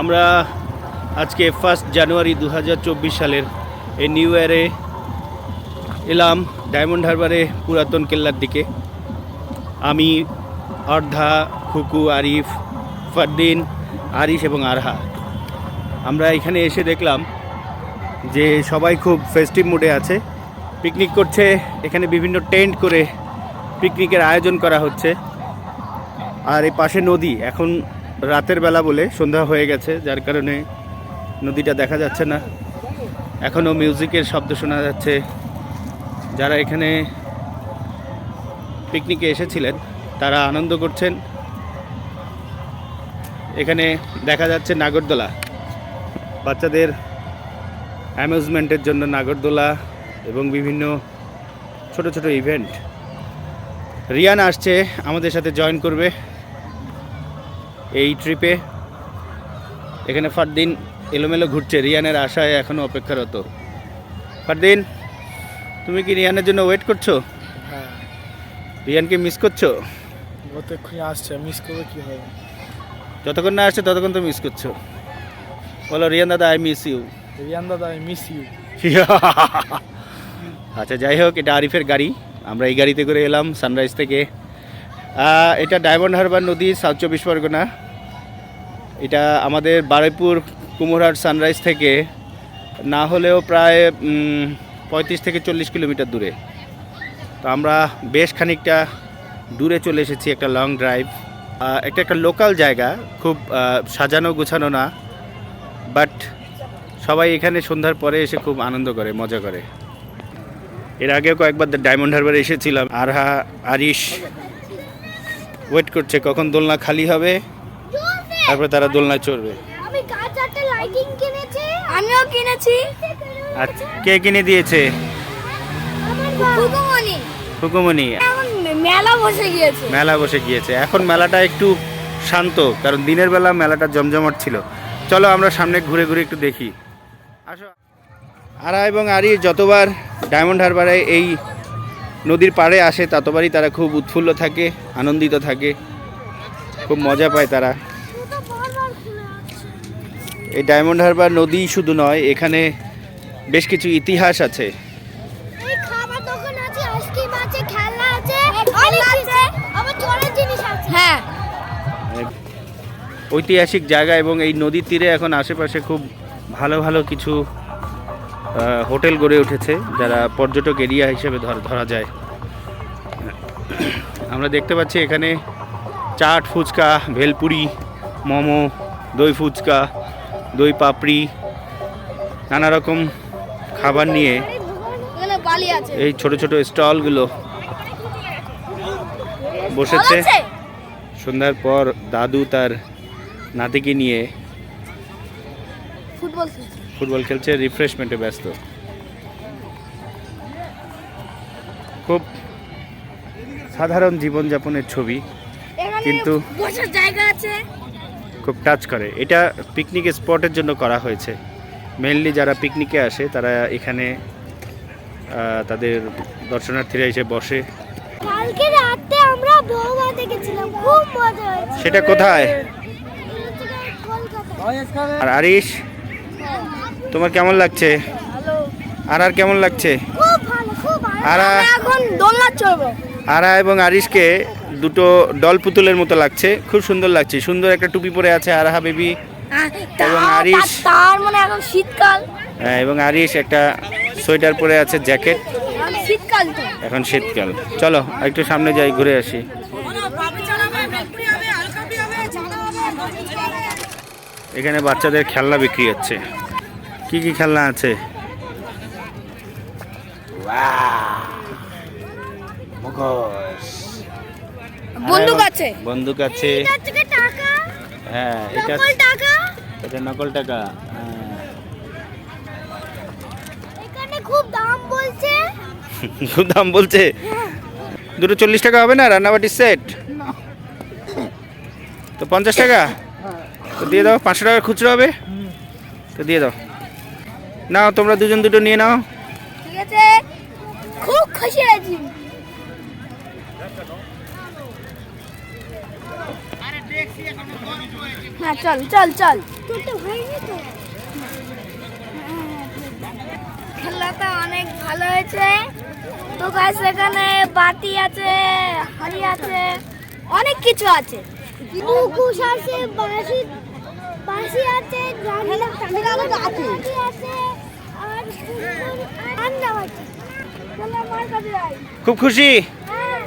আমরা আজকে first January দু সালের এই নিউ ইয়ারে এলাম ডায়মন্ড হারবারে পুরাতন কেল্লার দিকে আমি অর্ধা খুকু আরিফ ফারদিন আরিফ এবং আরহা আমরা এখানে এসে দেখলাম যে সবাই খুব ফেস্টিভ মুডে আছে পিকনিক করছে এখানে বিভিন্ন টেন্ট করে পিকনিকের আয়োজন করা হচ্ছে আর এই পাশে নদী এখন রাতের বেলা বলে সন্ধ্যা হয়ে গেছে যার কারণে নদীটা দেখা যাচ্ছে না এখনও মিউজিকের শব্দ শোনা যাচ্ছে যারা এখানে পিকনিকে এসেছিলেন তারা আনন্দ করছেন এখানে দেখা যাচ্ছে নাগরদোলা বাচ্চাদের অ্যামিউজমেন্টের জন্য নাগরদোলা এবং বিভিন্ন ছোট ছোট ইভেন্ট রিয়ান আসছে আমাদের সাথে জয়েন করবে এই ট্রিপে এখানে ফারদিন এলোমেলো ঘুরছে রিয়ানের আশায় এখনও অপেক্ষারত ফারদিন তুমি কি রিয়ানের জন্য ওয়েট করছো হ্যাঁ। রিয়ানকে মিস করছো কতক্ষণ আসছে মিস করবে কি হবে যতক্ষণ না আসছে ততক্ষণ তো মিস করছো বলো রিয়ান দাদা আই মিস ইউ রিয়ান দাদা আই মিস ইউ আচ্ছা যাই হোক এটা আরিফের গাড়ি আমরা এই গাড়িতে করে এলাম সানরাইজ থেকে এটা ডায়মন্ড হারবার নদী সাউথ চব্বিশ পরগনা এটা আমাদের বারুইপুর কুমোরহাট সানরাইজ থেকে না হলেও প্রায় পঁয়ত্রিশ থেকে চল্লিশ কিলোমিটার দূরে তো আমরা বেশ খানিকটা দূরে চলে এসেছি একটা লং ড্রাইভ একটা একটা লোকাল জায়গা খুব সাজানো গুছানো না বাট সবাই এখানে সন্ধ্যার পরে এসে খুব আনন্দ করে মজা করে এর আগেও কয়েকবার ডায়মন্ড হারবারে এসেছিলাম আরহা আরিশ ওয়েট করছে কখন দোলনা খালি হবে তারপরে তারা দোলনায় চড়বে আমিও কিনেছি আচ্ছা কে কিনে দিয়েছে ফুকুমনি মেলা বসে গিয়েছে মেলা বসে গিয়েছে এখন মেলাটা একটু শান্ত কারণ দিনের বেলা মেলাটা জমজমাট ছিল চলো আমরা সামনে ঘুরে ঘুরে একটু দেখি আসো আরা এবং আরি যতবার ডায়মন্ড হারবারে এই নদীর পাড়ে আসে ততবারই তারা খুব উৎফুল্ল থাকে আনন্দিত থাকে খুব মজা পায় তারা এই ডায়মন্ড হারবার নদী শুধু নয় এখানে বেশ কিছু ইতিহাস আছে ঐতিহাসিক জায়গা এবং এই নদীর তীরে এখন আশেপাশে খুব ভালো ভালো কিছু হোটেল গড়ে উঠেছে যারা পর্যটক এরিয়া হিসেবে ধরা যায় আমরা দেখতে পাচ্ছি এখানে চাট ফুচকা ভেলপুরি মোমো দই ফুচকা দই পাপড়ি নানা রকম খাবার নিয়ে এই ছোট ছোট স্টলগুলো বসেছে সন্ধ্যার পর দাদু তার নাতিকে নিয়ে ফুটবল খেলছে রিফ্রেশমেন্টে ব্যস্ত খুব সাধারণ জীবনযাপনের ছবি কিন্তু জায়গা আছে খুব টাচ করে এটা পিকনিক স্পটের জন্য করা হয়েছে মেনলি যারা পিকনিকে আসে তারা এখানে তাদের দর্শনার্থীরা এসে বসে কালকে রাতে আমরা খুব মজা হয়েছে সেটা কোথায় আর আরিশ তোমার কেমন লাগছে আর আর কেমন লাগছে আরা এবং আরিশকে দুটো ডল পুতুলের মতো লাগছে খুব সুন্দর লাগছে সুন্দর একটা টুপি পরে আছে আরাহা বেবি এবং আরিশ তার মানে এখন শীতকাল হ্যাঁ এবং আরিশ একটা সোয়েটার পরে আছে জ্যাকেট শীতকাল এখন শীতকাল চলো একটু সামনে যাই ঘুরে আসি এখানে বাচ্চাদের খেলনা বিক্রি হচ্ছে কি কি খেলনা আছে মুখোশ বন্দুক আছে বন্দুক আছে হ্যাঁ এটা এটা নকল টাকা হ্যাঁ। এখানে খুব দাম বলছে খুব দাম বলছে দুটো চল্লিশ টাকা হবে না রান্নাবাটির সেট তো পঞ্চাশ টাকা তো দিয়ে দাও পাঁচশো টাকা খুচরো হবে তো দিয়ে দাও নাও তোমরা দুজন দুটো নিয়ে নাও ঠিক আছে খুব খুশি আছি হ্যাঁ চল চল চল খেলাটা অনেক ভালো হয়েছে তো গাছ এখানে বাতি আছে হাড়ি আছে অনেক কিছু আছে মুখোশ আছে বাঁশি বাঁশি আছে খুব খুশি হ্যাঁ।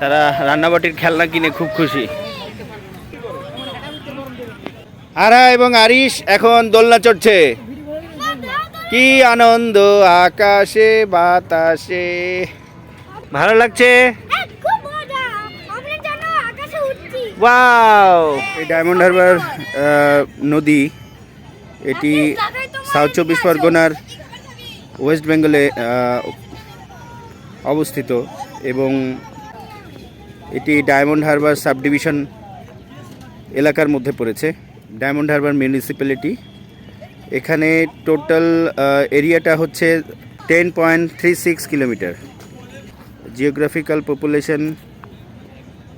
তারা রান্নাবাটির খেলনা কিনে খুব খুশি আরা এবং আরিশ এখন দোলনা চড়ছে কি আনন্দ আকাশে বাতাসে ভালো লাগছে হ্যাঁ, হ্যাঁ, এই ডায়মন্ড হারবার নদী এটি সাউথ চব্বিশ পরগনার ওয়েস্ট বেঙ্গলে অবস্থিত এবং এটি ডায়মন্ড হারবার সাবডিভিশন এলাকার মধ্যে পড়েছে ডায়মন্ড হারবার মিউনিসিপ্যালিটি এখানে টোটাল এরিয়াটা হচ্ছে ten point three six kilometre geographical population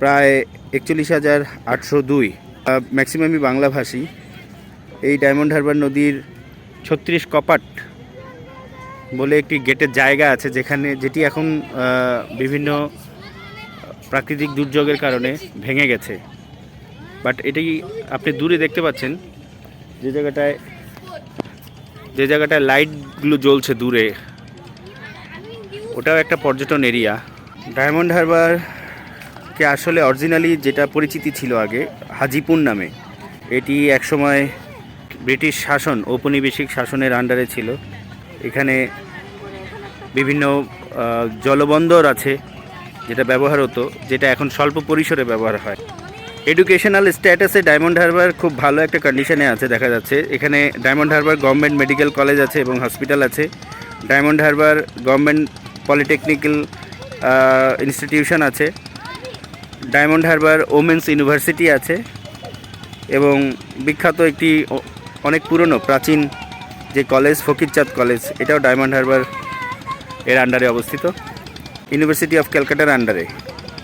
প্রায় একচল্লিশ হাজার আটশো দুই ম্যাক্সিমামই বাংলাভাষী এই ডায়মন্ড হারবার নদীর ছত্রিশ কপাট বলে একটি গেটের জায়গা আছে যেখানে যেটি এখন বিভিন্ন প্রাকৃতিক দুর্যোগের কারণে ভেঙে গেছে বাট এটি আপনি দূরে দেখতে পাচ্ছেন যে জায়গাটায় যে জায়গাটায় লাইটগুলো জ্বলছে দূরে ওটাও একটা পর্যটন এরিয়া ডায়মন্ড হারবারকে আসলে অরিজিনালি যেটা পরিচিতি ছিল আগে হাজিপুর নামে এটি একসময় ব্রিটিশ শাসন ঔপনিবেশিক শাসনের আন্ডারে ছিল এখানে বিভিন্ন জলবন্দর আছে যেটা ব্যবহার হতো যেটা এখন স্বল্প পরিসরে ব্যবহার হয় এডুকেশনাল স্ট্যাটাসে ডায়মন্ড হারবার খুব ভালো একটা কন্ডিশনে আছে দেখা যাচ্ছে এখানে Diamond Harbour government medical college আছে এবং হসপিটাল আছে Diamond Harbour government polytechnical institution আছে ডায়মন্ড হারবার ওমেন্স ইউনিভার্সিটি আছে এবং বিখ্যাত একটি অনেক পুরনো প্রাচীন যে কলেজ ফকিরচাঁদ কলেজ এটাও ডায়মন্ড হারবার এর আন্ডারে অবস্থিত ইউনিভার্সিটি অফ ক্যালকাটার আন্ডারে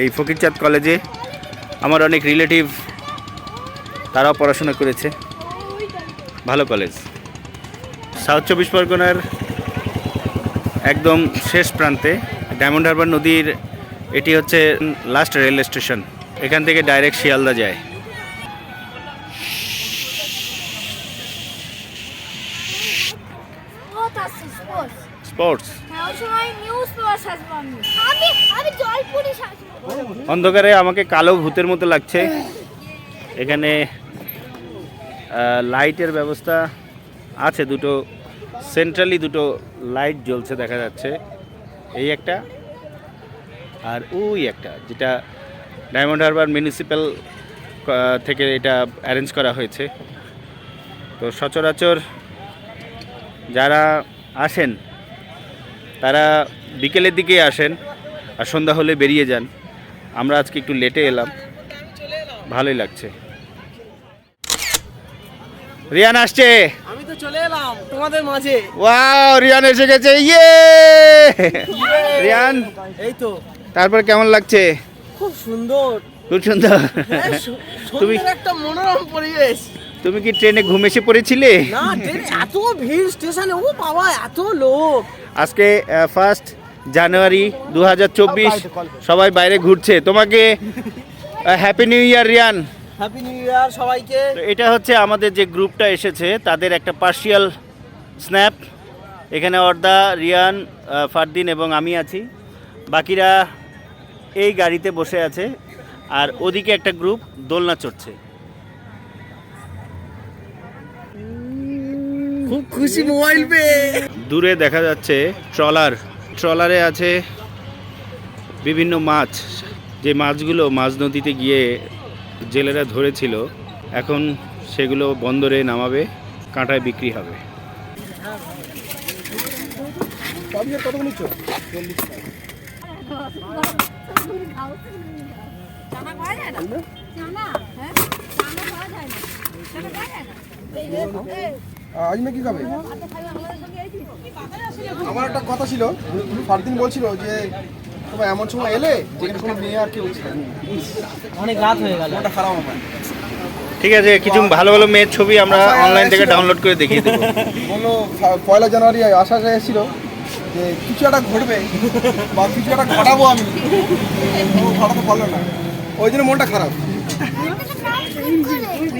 এই ফকিরচাঁদ কলেজে আমার অনেক রিলেটিভ তারাও পড়াশোনা করেছে ভালো কলেজ সাউথ চব্বিশ পরগনার একদম শেষ প্রান্তে ডায়মন্ড হারবার নদীর এটি হচ্ছে লাস্ট রেল স্টেশন এখান থেকে ডাইরেক্ট শিয়ালদা যায় স্পোর্টস অন্ধকারে আমাকে কালো ভূতের মতো লাগছে এখানে লাইটের ব্যবস্থা আছে দুটো সেন্ট্রালি দুটো লাইট জ্বলছে দেখা যাচ্ছে এই একটা আর ওই একটা যেটা ডায়মন্ড হারবার মিউনিসিপ্যাল থেকে এটা অ্যারেঞ্জ করা হয়েছে তো সচরাচর যারা আসেন তারা বিকেলের দিকে আসেন আর সন্ধ্যা হলে বেরিয়ে যান আমরা আজকে একটু লেটে এলাম ভালোই লাগছে রিয়ান আসছে আমি তো চলে এলাম তোমাদের মাঝে ওয়াও রিয়ান এসে গেছে ইয়ে রিয়ান এই তো তারপর কেমন লাগছে খুব সুন্দর খুব সুন্দর হ্যাঁ, তুমি একটা মনোরম পরিবেশ তুমি কি ট্রেনে ঘুম এসে পড়েছিলে না ট্রেনে এত ভিড় স্টেশনে ও বাবা এত লোক আজকে ফার্স্ট জানুয়ারি দু সবাই বাইরে ঘুরছে তোমাকে happy new year Riyan happy new year সবাইকে এটা হচ্ছে আমাদের যে গ্রুপটা এসেছে তাদের একটা পার্শিয়াল স্ন্যাপ এখানে অর্দা রিয়ান ফারদিন এবং আমি আছি বাকিরা এই গাড়িতে বসে আছে আর ওদিকে একটা গ্রুপ দোলনা চড়ছে খুব খুশি মোবাইল পেয়ে দূরে দেখা যাচ্ছে ট্রলার ট্রলারে আছে বিভিন্ন মাছ যে মাছগুলো মাছ নদীতে গিয়ে জেলেরা ধরেছিল এখন সেগুলো বন্দরে নামাবে কাঁটায় বিক্রি হবে আজমে কি খাবে আমার একটা কথা ছিল ফারদিন বলছিল যে তোমার এমন সময় এলে যেখানে কোনো মেয়ে আর কি অনেক রাত হয়ে গেল ওটা খারাপ আমার ঠিক আছে কিছু আচ্ছা, ভালো ভালো মেয়ের ছবি আমরা অনলাইন আচ্ছা, থেকে ডাউনলোড করে দেখি দেবো পয়লা জানুয়ারি আশা এসেছিল যে কিছু একটা ঘটবে বা কিছু একটা ঘটাবো আমি ঘটাতে পারলো না ওই জন্য মনটা খারাপ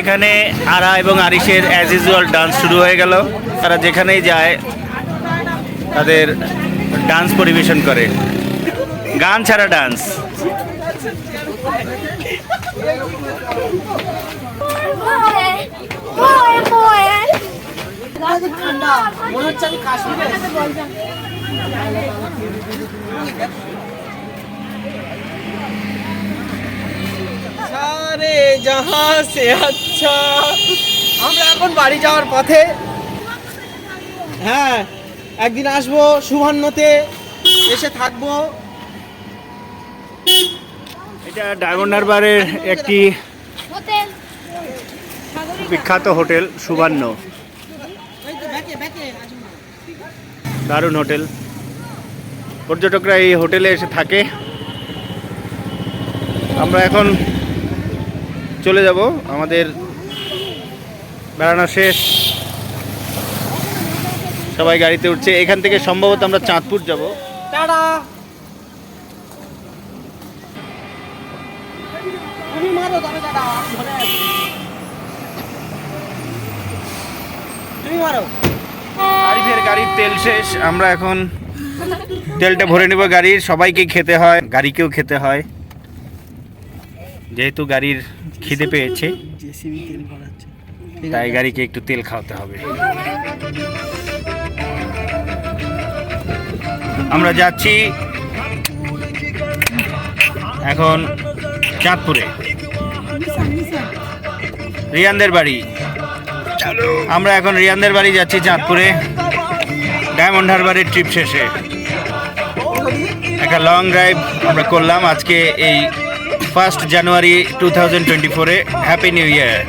এখানে আরা এবং আরিসের অ্যাজ ইউজুয়াল ডান্স শুরু হয়ে গেল তারা যেখানেই যায় তাদের ডান্স পরিবেশন করে গান ছাড়া ডান্স মনে হচ্ছে আমি সারে জাহা সে আচ্ছা আমরা এখন বাড়ি যাওয়ার পথে হ্যাঁ একদিন আসবো সুভান্নতে এসে থাকবো এটা ডায়মন্ড হারবারের একটি বিখ্যাত হোটেল সুভান্ন দারুণ হোটেল পর্যটকরা এই হোটেলে এসে থাকে আমরা এখন চলে যাব আমাদের বেড়ানো শেষ সবাই গাড়িতে উঠছে এখান থেকে সম্ভবত আমরা চাঁদপুর যাব টাটা গাড়ির তেল শেষ আমরা এখন তেলটা ভরে নিব গাড়ির সবাইকে খেতে হয় গাড়িকেও খেতে হয় যেহেতু গাড়ির খিদে পেয়েছে তাই গাড়িকে একটু তেল খাওয়াতে হবে আমরা যাচ্ছি এখন চাঁদপুরে রিয়ানদের বাড়ি আমরা এখন রিয়ানদের বাড়ি যাচ্ছি চাঁদপুরে ডায়মন্ড হারবারের ট্রিপ শেষে একটা লং ড্রাইভ আমরা করলাম আজকে এই 1st January 2024. Eh? Happy New Year.